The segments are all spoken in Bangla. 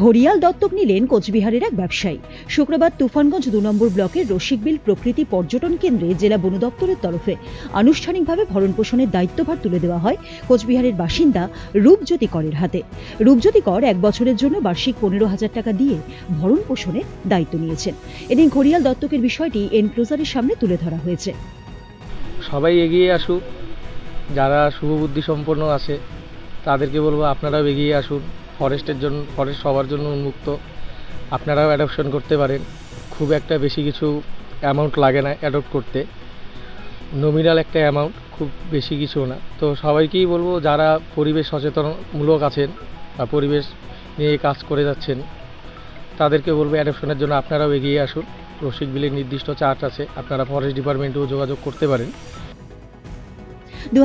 ঘড়িয়াল দত্তক নিলেন কোচবিহারের এক ব্যবসায়ী। শুক্রবার তুফানগঞ্জ দু নম্বর ব্লকের রসিকবিল প্রকৃতি পর্যটন কেন্দ্রে জেলা বন দপ্তরের তরফে আনুষ্ঠানিকভাবে ভরণ পোষণের দায়িত্বভার তুলে দেওয়া হয় কোচবিহারের বাসিন্দা রূপজ্যোতি করের হাতে। রূপজ্যোতি কর এক বছরের জন্য বার্ষিক পনেরো হাজার টাকা দিয়ে ভরণ পোষণের দায়িত্ব নিয়েছেন। এদিন ঘড়িয়াল দত্তকের বিষয়টি এনক্লোজারের সামনে তুলে ধরা হয়েছে। সবাই এগিয়ে আসুক, যারা শুভবুদ্ধি সম্পন্ন আছে, তাদেরকে বলব আপনারাও এগিয়ে আসুন। ফরেস্টের জন্য, ফরেস্ট সবার জন্য উন্মুক্ত। আপনারাও অ্যাডপশন করতে পারেন। খুব একটা বেশি কিছু অ্যামাউন্ট লাগে না অ্যাডপ্ট করতে। নমিনাল একটা অ্যামাউন্ট খুব বেশি কিছু না। তো সবাইকেই বলব, যারা পরিবেশ সচেতনমূলক আছেন বা পরিবেশ নিয়ে কাজ করে যাচ্ছেন, তাদেরকে বলব অ্যাডপশনের জন্য আপনারাও এগিয়ে আসুন। রসিক বিলের নির্দিষ্ট চার্জ আছে, আপনারা ফরেস্ট ডিপার্টমেন্টেও যোগাযোগ করতে পারেন। দু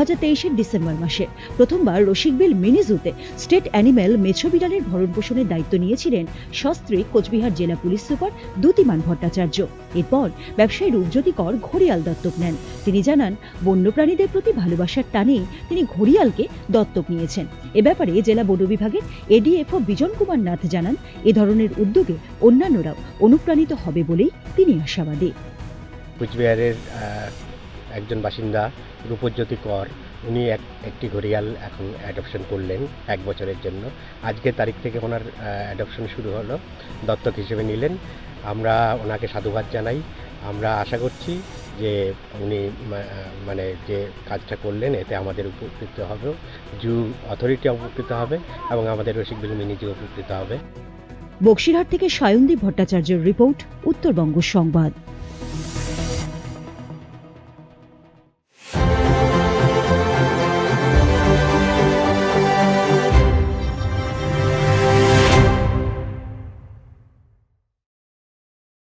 ডিসেম্বর মাসে। প্রথমবার রসিকবিল মিনি জুতে স্টেট অ্যানিম্যাল মেছো বিড়ালের ভরণ পোষণের দায়িত্ব নিয়েছিলেন সস্ত্রী কোচবিহার জেলা পুলিশ সুপার দ্যুতিমান ভট্টাচার্য। এরপর ব্যবসায়ী রূপজ্যোতি কর ঘড়িয়াল দত্তক নেন। তিনি জানান, বন্যপ্রাণীদের প্রতি ভালোবাসার টানেই তিনি ঘড়িয়ালকে দত্তক নিয়েছেন। এ ব্যাপারে জেলা বন বিভাগের এডিএফও বিজন কুমার নাথ জানান, এ ধরনের উদ্যোগে অন্যান্যরাও অনুপ্রাণিত হবে বলেই তিনি আশাবাদী। কুচবিহারের একজন বাসিন্দা রূপজ্যোতি কর। উনি এক, একটি ঘড়িয়াল এখন অ্যাডপশন করলেন এক বছরের জন্য। আজকের তারিখ থেকে ওনার অ্যাডপশন শুরু হলো। দত্তক হিসেবে নিলেন। আমরা ওনাকে সাধুবাদ জানাই। আমরা আশা করছি যে উনি মানে যে কাজটা করলেন, এতে আমাদের উপকৃত হবে। জু অথরিটি উপকৃত হবে এবং আমাদের রসিকবিল মিনি জু উপকৃত হবে। বক্সিরহাট থেকে সায়নদীপ ভট্টাচার্যের রিপোর্ট, উত্তরবঙ্গ সংবাদ।